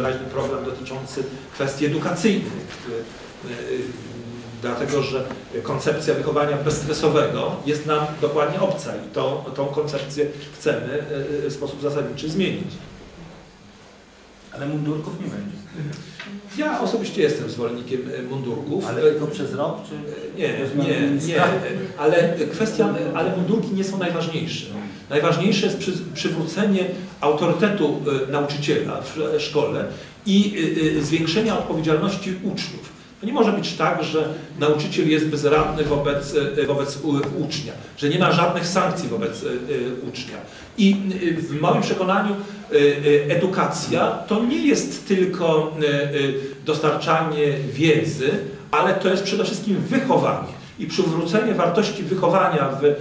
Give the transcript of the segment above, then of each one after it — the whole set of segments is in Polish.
wyraźny problem dotyczący kwestii edukacyjnych. Dlatego, że koncepcja wychowania bezstresowego jest nam dokładnie obca i to, tą koncepcję chcemy w sposób zasadniczy zmienić. Ale mundurków nie będzie. Ja osobiście jestem zwolennikiem mundurków. Ale tylko przez rok, czy... Nie, nie, nie. Ale kwestia, ale mundurki nie są najważniejsze. Najważniejsze jest przy, przywrócenie autorytetu nauczyciela w szkole i zwiększenie odpowiedzialności uczniów. To nie może być tak, że nauczyciel jest bezradny wobec, wobec ucznia, że nie ma żadnych sankcji wobec ucznia. I w moim przekonaniu edukacja to nie jest tylko dostarczanie wiedzy, ale to jest przede wszystkim wychowanie. I przywrócenie wartości wychowania w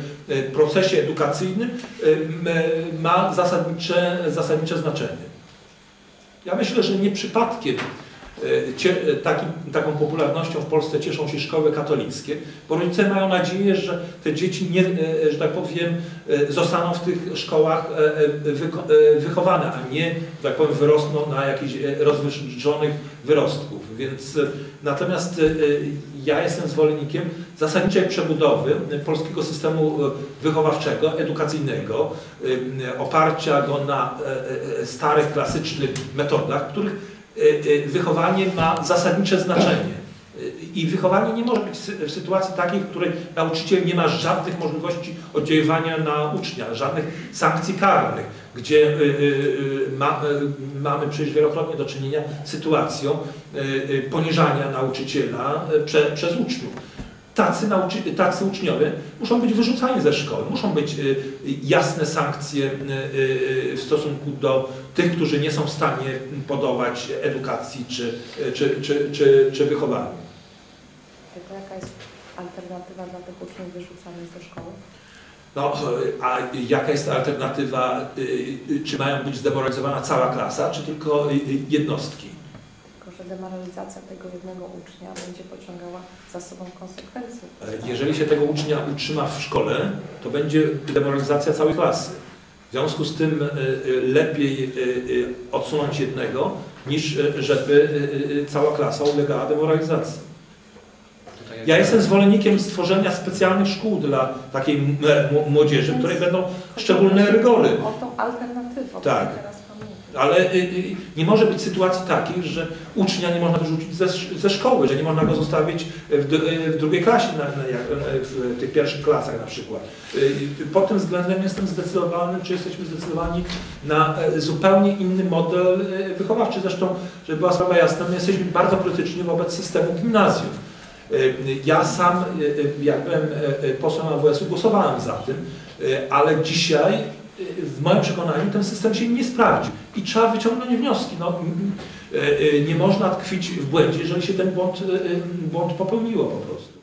procesie edukacyjnym ma zasadnicze, zasadnicze znaczenie. Ja myślę, że nie przypadkiem Takim, taką popularnością w Polsce cieszą się szkoły katolickie, bo rodzice mają nadzieję, że te dzieci, nie, że tak powiem, zostaną w tych szkołach wychowane, a nie, tak powiem, wyrosną na jakichś rozwyższonych wyrostków. Więc natomiast ja jestem zwolennikiem zasadniczej przebudowy polskiego systemu wychowawczego, edukacyjnego, oparcia go na starych, klasycznych metodach, których wychowanie ma zasadnicze znaczenie. I wychowanie nie może być w sytuacji takiej, w której nauczyciel nie ma żadnych możliwości oddziaływania na ucznia, żadnych sankcji karnych, gdzie ma, mamy przecież wielokrotnie do czynienia z sytuacją poniżania nauczyciela prze, przez uczniów. Tacy, nauczy, tacy uczniowie muszą być wyrzucani ze szkoły, muszą być jasne sankcje w stosunku do tych, którzy nie są w stanie podołać edukacji czy, czy, czy, czy, czy wychowaniu. To jaka jest alternatywa dla tych uczniów wyrzucanych ze szkoły? No, a jaka jest alternatywa? Czy mają być zdemoralizowana cała klasa, czy tylko jednostki? Demoralizacja tego jednego ucznia będzie pociągała za sobą konsekwencje. Jeżeli się tego ucznia utrzyma w szkole, to będzie demoralizacja całej klasy. W związku z tym lepiej odsunąć jednego, niż żeby cała klasa ulegała demoralizacji. Ja jestem zwolennikiem stworzenia specjalnych szkół dla takiej młodzieży, w której będą szczególne rygory. O tą alternatywę, tak. Teraz pamiętam. Ale nie może być sytuacji takiej, że ucznia nie można wyrzucić ze, ze szkoły, że nie można go zostawić w, w drugiej klasie, na, na, w tych pierwszych klasach na przykład. Pod tym względem jestem zdecydowany, czy jesteśmy zdecydowani na zupełnie inny model wychowawczy. Zresztą, żeby była sprawa jasna, my jesteśmy bardzo krytyczni wobec systemu gimnazjów. Ja sam, jak byłem posłem AWS-u, głosowałem za tym, ale dzisiaj w moim przekonaniu ten system się nie sprawdzi i trzeba wyciągnąć wnioski. No, nie można tkwić w błędzie, jeżeli się ten błąd, błąd popełniło po prostu.